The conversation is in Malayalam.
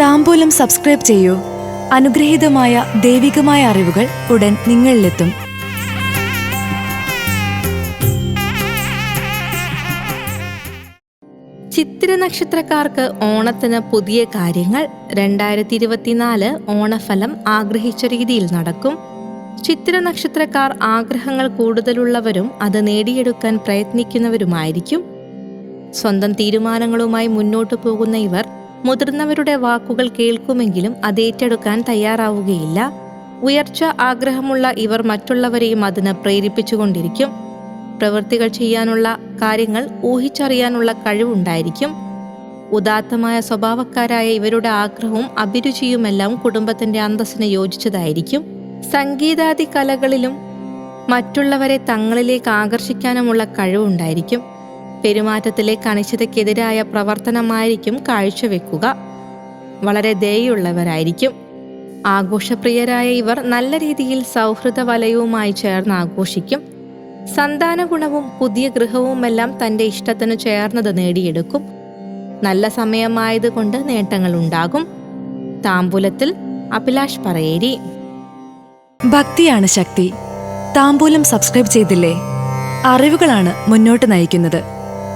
താമ്പൂലം സബ്സ്ക്രൈബ് ചെയ്യൂ. അനുഗ്രഹീതമായ ദൈവികമായ അറിവുകൾ ഉടൻ നിങ്ങളിലെത്തും. ചിത്തിര നക്ഷത്രക്കാർക്ക് ഓണത്തിന് പുതിയ കാര്യങ്ങൾ രണ്ടായിരത്തി ഇരുപത്തിനാല് ഓണഫലം ആഗ്രഹിച്ച രീതിയിൽ നടക്കും. ചിത്തിര നക്ഷത്രക്കാർ ആഗ്രഹങ്ങൾ കൂടുതലുള്ളവരും അത് നേടിയെടുക്കാൻ പ്രയത്നിക്കുന്നവരുമായിരിക്കും. സ്വന്തം തീരുമാനങ്ങളുമായി മുന്നോട്ടു പോകുന്ന ഇവർ മുതിർന്നവരുടെ വാക്കുകൾ കേൾക്കുമെങ്കിലും അത് ഏറ്റെടുക്കാൻ തയ്യാറാവുകയില്ല. ഉയർച്ച ആഗ്രഹമുള്ള ഇവർ മറ്റുള്ളവരെയും അതിന് പ്രേരിപ്പിച്ചുകൊണ്ടിരിക്കും. പ്രവൃത്തികൾ ചെയ്യാനുള്ള കാര്യങ്ങൾ ഊഹിച്ചറിയാനുള്ള കഴിവുണ്ടായിരിക്കും. ഉദാത്തമായ സ്വഭാവക്കാരായ ഇവരുടെ ആഗ്രഹവും അഭിരുചിയുമെല്ലാം കുടുംബത്തിന്റെ അന്തസ്സിന് യോജിച്ചതായിരിക്കും. സംഗീതാദി കലകളിലും മറ്റുള്ളവരെ തങ്ങളിലേക്ക് ആകർഷിക്കാനുമുള്ള കഴിവുണ്ടായിരിക്കും. പെരുമാറ്റത്തിലെ കണിശതയ്ക്കെതിരായ പ്രവർത്തനമായിരിക്കും കാഴ്ചവെക്കുക. വളരെ ദയുള്ളവരായിരിക്കും ആഘോഷപ്രിയരായ ഇവർ നല്ല രീതിയിൽ സൗഹൃദ വലയവുമായി ചേർന്ന് ആഘോഷിക്കും. സന്താന ഗുണവും പുതിയ ഗൃഹവുമെല്ലാം തന്റെ ഇഷ്ടത്തിന് ചേർന്നത് നേടിയെടുക്കും. നല്ല സമയമായതുകൊണ്ട് നേട്ടങ്ങൾ ഉണ്ടാകും താമ്പൂലത്തിൽ അഭിലാഷ് പറയേരി. ഭക്തിയാണ് ശക്തി. താമ്പൂലം സബ്സ്ക്രൈബ് ചെയ്തില്ലേ? അറിവുകളാണ് മുന്നോട്ട് നയിക്കുന്നത്.